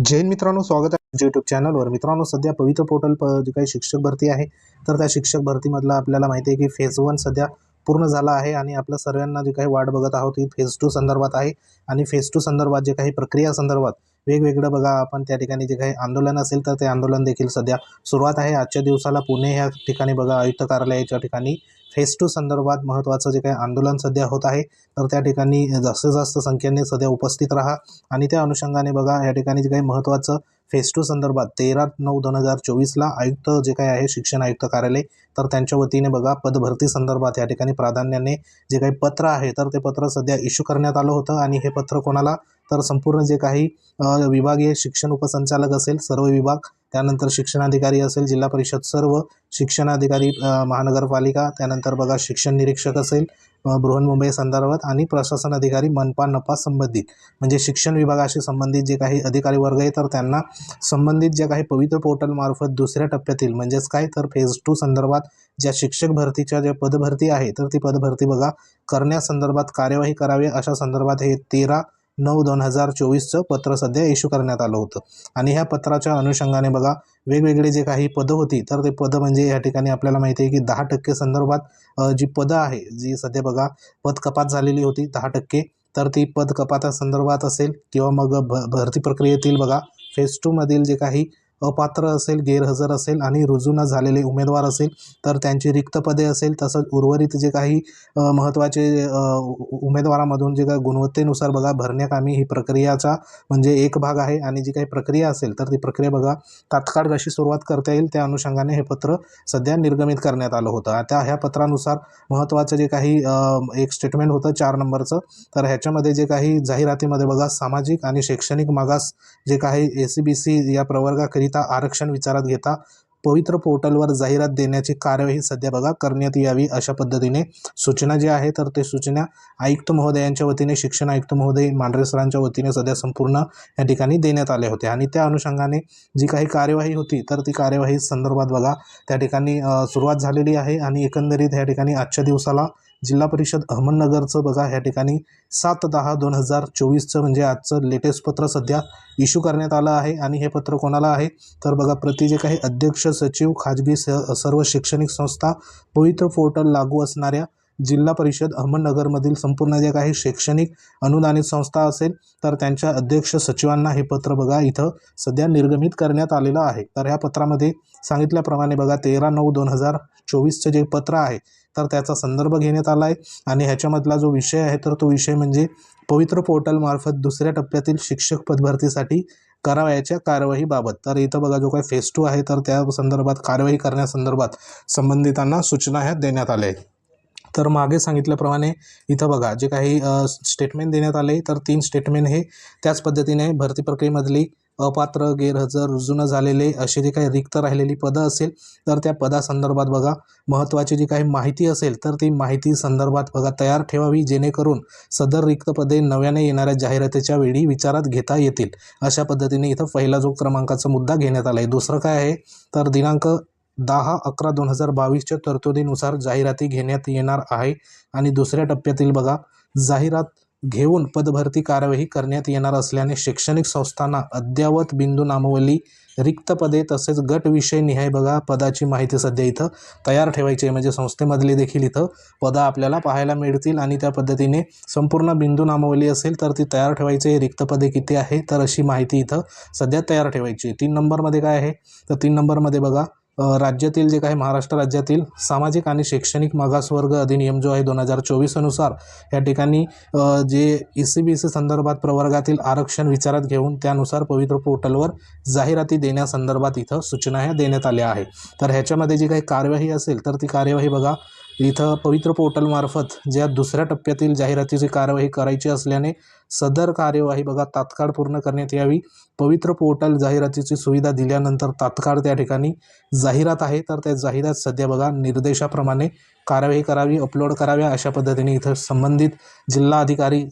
जैन मित्रांनो स्वागत आहे यूट्यूब चॅनलवर मित्रांनो सध्या पवित्र पोर्टल प जी काही शिक्षक भरती आहे तर त्या शिक्षक भरतीमधला आपल्याला माहिती आहे की फेज वन सध्या पूर्ण झाला आहे आणि आपल्या सर्वांना जे काही वाट बघत आहोत ही फेज टू संदर्भात आहे. आणि फेज टू संदर्भात जे काही प्रक्रिया संदर्भात वेगवेगळं बघा आपण त्या ठिकाणी जे काही आंदोलन असेल तर ते आंदोलन देखील सध्या सुरुवात आहे. आजच्या दिवसाला पुणे ह्या ठिकाणी बघा आयुक्त कार्यालयाच्या ठिकाणी फेज टू संदर्भात महत्त्वाचं जे काही आंदोलन सध्या होत आहे तर त्या ठिकाणी जास्तीत जास्त संख्येने सध्या उपस्थित राहा. आणि त्या अनुषंगाने बघा या ठिकाणी जे काही महत्त्वाचं फेज टू संदर्भात तेरा नऊ दोन हजार चोवीसला आयुक्त जे काही आहे शिक्षण आयुक्त कार्यालय तर त्यांच्या वतीने बघा पदभरती संदर्भात या ठिकाणी प्राधान्याने जे काही पत्र आहे तर ते पत्र सध्या इश्यू करण्यात आलं होतं. आणि हे पत्र कोणाला? तर संपूर्ण जे काही विभागीय शिक्षण उपसंचालक असेल सर्व विभाग त्यानंतर शिक्षणाधिकारी असेल जिल्हा परिषद सर्व शिक्षणाधिकारी महानगरपालिका त्यानंतर बघा शिक्षण निरीक्षक असेल बृहन्मुंबई संदर्भात आणि प्रशासन अधिकारी मनपा नपा संबंधित. म्हणजे शिक्षण विभागाशी संबंधित जे काही अधिकारी वर्ग आहे तर त्यांना संबंधित ज्या काही पवित्र पोर्टलमार्फत दुसऱ्या टप्प्यातील म्हणजेच काय तर फेज टू संदर्भात ज्या शिक्षक भरतीच्या ज्या पदभरती आहे तर ती पदभरती बघा करण्यासंदर्भात कार्यवाही करावी अशा संदर्भात हे तेरा नऊ दोन हजार चोवीसचं पत्र सध्या इश्यू करण्यात आलं होतं. आणि ह्या पत्राच्या अनुषंगाने बघा वेगवेगळे जे काही पदं होती तर ते पदं म्हणजे या ठिकाणी आपल्याला माहिती आहे की दहा टक्के संदर्भात जी पदं आहे जी सध्या बघा पद कपात झालेली होती दहा टक्के तर ती पद कपातासंदर्भात असेल किंवा मग भ भरती प्रक्रियेतील बघा फेज टूमधील जे काही अपात्र असेल गैरहजर असेल आणि रुजू न झालेले उमेदवार असेल तर त्यांची रिक्त पदे असेल. तसंच उर्वरित जे काही महत्त्वाचे उ- उमेदवारामधून जे काही गुणवत्तेनुसार बघा भरण्याकामी ही प्रक्रियाचा म्हणजे एक भाग आहे आणि जी काही प्रक्रिया असेल तर ती प्रक्रिया बघा तात्काळ कशी सुरुवात करता येईल त्या अनुषंगाने हे पत्र सध्या निर्गमित करण्यात आलं होतं. आता ह्या पत्रानुसार महत्त्वाचं जे काही एक स्टेटमेंट होतं चार नंबरचं तर ह्याच्यामध्ये जे काही जाहिरातीमध्ये बघा सामाजिक आणि शैक्षणिक मागास जे काही ए सी बी सी या प्रवर्गाकरिता आरक्षण विचारात घेता पवित्र पोर्टलवर जाहिरात देण्याची कार्यवाही सध्या बघा करण्यात यावी अशा पद्धतीने. सूचना जी आहे तर ते सूचना आयुक्त महोदयांच्या वतीने शिक्षण आयुक्त महोदय मांढरे सरांच्या वतीने सध्या संपूर्ण या ठिकाणी देण्यात आले होते. आणि त्या अनुषंगाने जी काही कार्यवाही होती तर ती कार्यवाही संदर्भात बघा त्या ठिकाणी सुरुवात झालेली आहे. आणि एकंदरीत या ठिकाणी आजच्या दिवसाला जिल्हा परिषद अहमदनगरचं बघा ह्या ठिकाणी सात दहा दोन हजार चोवीसचं म्हणजे आजचं लेटेस्ट पत्र सध्या इश्यू करण्यात आलं आहे. आणि हे पत्र कोणाला आहे? तर बघा प्रति जे काही अध्यक्ष सचिव खाजगी स सर्व शैक्षणिक संस्था पवित्र पोर्टल लागू असणाऱ्या जिल्हा परिषद अहमदनगरमधील संपूर्ण जे काही शैक्षणिक अनुदानित संस्था असेल तर त्यांच्या अध्यक्ष सचिवांना हे पत्र बघा. इथं सध्या निर्गमित करण्यात आलेलं आहे. तर ह्या पत्रामध्ये सांगितल्याप्रमाणे बघा तेरा नऊ दोन हजार चोवीसचं जे पत्र आहे तर त्याचा संदर्भ घेण्यात आला आहे. आणि ह्याच्यामधला जो विषय आहे तर तो विषय म्हणजे पवित्र पोर्टलमार्फत दुसऱ्या टप्प्यातील शिक्षक पदभरतीसाठी करावयाच्या कारवाईबाबत तर इथं बघा जो काही फेस टू आहे तर त्या संदर्भात कारवाई करण्यासंदर्भात संबंधितांना सूचना ह्या देण्यात आल्या आहेत. तर मागे सांगितल्याप्रमाणे इथं बघा जे काही स्टेटमेंट देण्यात आले तर तीन स्टेटमेंट हे त्याच पद्धतीने भरती प्रक्रियेमधली अपात्र गैरहजर रुजू न झालेले असे जे काही रिक्त राहिलेली पदं असेल तर त्या पदासंदर्भात बघा महत्त्वाची जी काही माहिती असेल तर ती माहिती संदर्भात बघा तयार ठेवावी जेणेकरून सदर रिक्त पदे नव्याने येणाऱ्या जाहिरातीच्या वेळी विचारात घेता येतील. अशा पद्धतीने इथं पहिला जो क्रमांकाचा मुद्दा घेण्यात आला आहे दुसरं काय आहे? तर दिनांक दहा अकरा दोन हजार बावीसच्या तरतुदीनुसार जाहिराती घेण्यात येणार आहे. आणि दुसऱ्या टप्प्यातील बघा जाहिरात घेऊन पदभरती कार्यवाही करण्यात येणार असल्याने शैक्षणिक संस्थांना अद्ययावत बिंदू नामवली रिक्त पदे तसेच गट विषय निहाय बघा पदाची माहिती सध्या इथं तयार ठेवायची आहे. म्हणजे संस्थेमधली देखील इथं पदं आपल्याला पाहायला मिळतील आणि त्या पद्धतीने संपूर्ण बिंदू नामवली असेल तर ती तयार ठेवायची आहे. रिक्त पदे किती आहे तर अशी माहिती इथं सध्या तयार ठेवायची आहे. तीन नंबरमध्ये काय आहे? तर तीन नंबरमध्ये बघा राज्यातील जे काही महाराष्ट्र राज्यातील सामाजिक आणि शैक्षणिक मागासवर्ग अधिनियम जो आहे दोन हजार चोवीसनुसार या ठिकाणी जे ई सी बी सी संदर्भात प्रवर्गातील आरक्षण विचारात घेऊन त्यानुसार पवित्र पोर्टलवर जाहिराती देण्यासंदर्भात इथं सूचना ह्या देण्यात आल्या आहे. तर ह्याच्यामध्ये जी काही कार्यवाही असेल तर ती कार्यवाही बघा. इथं पवित्र पोर्टलमार्फत ज्या दुसऱ्या टप्प्यातील जाहिरातीची कार्यवाही करायची असल्याने सदर कार्यवाही बघा तात्काळ पूर्ण करण्यात यावी. पवित्र पोर्टल जाहिरातीची सुविधा दिल्यानंतर तात्काळ त्या ठिकाणी जाहिरात आहे. तर त्या जाहिरात सध्या बघा निर्देशाप्रमाणे कार्यवाही करावी अपलोड कराव्या अशा पद्धतीने इथं संबंधित जिल्हा अधिकारी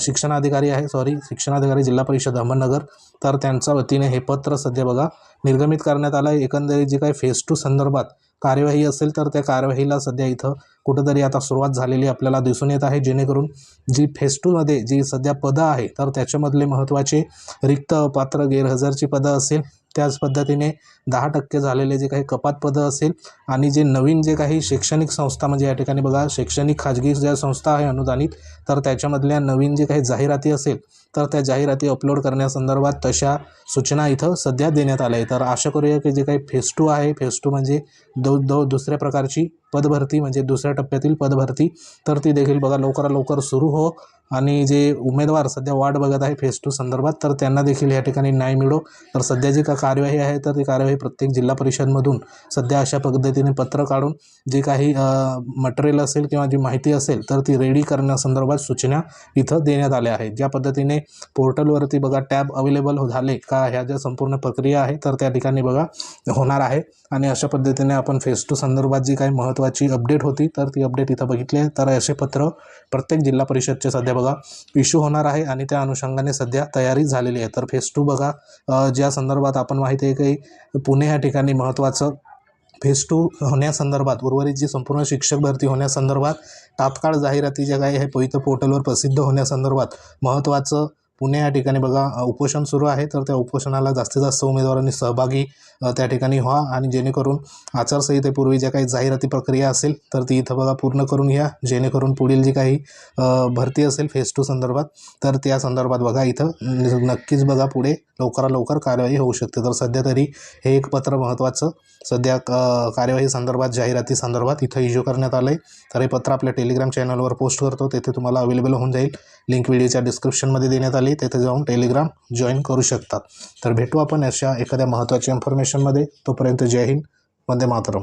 शिक्षणाधिकारी आहे. सॉरी शिक्षणाधिकारी जिल्हा परिषद अहमदनगर. तर त्यांच्या वतीने हे पत्र सध्या बघा निर्गमित करण्यात आलं आहे एकंदरीत जे काही फेस टू संदर्भात कार्यवाही असेल तर त्या कार्यवाहीला सध्या इथं कुठंतरी आता सुरुवात झालेली आपल्याला दिसून येत आहे. जेणेकरून जी फेस टूमध्ये जी सध्या पदं आहे तर त्याच्यामधले महत्त्वाचे रिक्त पात्र गैरहजरची पदं असेल त्याच पद्धतीने दहा टक्के झालेले जे काही कपात पदं असेल आणि जे नवीन जे काही शैक्षणिक संस्था म्हणजे या ठिकाणी बघा शैक्षणिक खाजगी ज्या संस्था आहे अनुदानित तर त्याच्यामधल्या नवीन जे काही जाहिराती असेल तर त्या जाहिराती अपलोड करण्यासंदर्भात तशा सूचना इथं सध्या देण्यात आल्या आहे तर आशा करूया की जे काही फेस टू आहे फेस टू म्हणजे दो दो दुसऱ्या प्रकारची पदभरती म्हणजे दुसऱ्या टप्प्यातील पदभरती तर ती देखील बघा लवकरात लवकर सुरू हो. आणि जे उमेदवार सध्या वाट बघत आहे फेस टू संदर्भात तर त्यांना देखील या ठिकाणी न्याय मिळो. तर सध्या जी का कार्यवाही आहे तर ती कार्यवाही प्रत्येक जिल्हा परिषदमधून सध्या अशा पद्धतीने पत्र काढून जे काही मटेरियल असेल किंवा जी माहिती असेल तर ती रेडी करण्यासंदर्भात सूचना इथं देण्यात आल्या आहेत. ज्या पद्धतीने पोर्टलवरती बघा टॅब अवेलेबल झाले का ह्या ज्या संपूर्ण प्रक्रिया आहे तर त्या ठिकाणी बघा होणार आहे. आणि अशा पद्धतीने आपण फेस टू संदर्भात जी काही महत्त्वाची अपडेट होती तर ती अपडेट इथं बघितली आहे. तर असे पत्र प्रत्येक जिल्हा परिषदचे सध्या बघा इश्यू होणार आहे आणि त्या अनुषंगाने सध्या तयारी झालेली आहे. तर फेस टू बघा ज्या संदर्भात आपण माहिती आहे की पुणे ह्या ठिकाणी महत्त्वाचं फेस टू होण्यासंदर्भात उर्वरित जी संपूर्ण शिक्षक भरती होण्यासंदर्भात तात्काळ जाहिराती ज्या काही आहे पवित्र पोर्टलवर प्रसिद्ध होण्यासंदर्भात महत्त्वाचं पुणे या ठिकाणी बघा उपोषण सुरू आहे तर त्या उपोषणाला जास्तीत जास्त उमेदवारांनी सहभागी त्या ठिकाणी व्हा आणि जेणेकरून आचारसंहितेपूर्वी ज्या काही जाहिराती प्रक्रिया असेल तर ती इथं बघा पूर्ण करून घ्या. जेणेकरून पुढील जी काही भरती असेल फेस टू संदर्भात तर त्या संदर्भात बघा इथं नक्कीच बघा पुढे लवकरात लवकर कार्यवाही होऊ शकते. तर सध्या तरी हे एक पत्र महत्त्वाचं. सध्या कार्यवाही संदर्भात जाहिराती संदर्भात इथं इश्यू करण्यात आलं आहे तर हे पत्र आपल्या टेलिग्राम चॅनलवर पोस्ट करतो. तेथे तुम्हाला अवेलेबल होऊन जाईल. लिंक व्हिडिओच्या डिस्क्रिप्शनमध्ये देण्यात आले. तेथे जाऊन टेलिग्राम जॉईन करू शकतात. तर भेटू आपण अशा एखाद्या महत्त्वाच्या इन्फॉर्मेशनमध्ये तोपर्यंत जय हिंद. वंदे मातरम.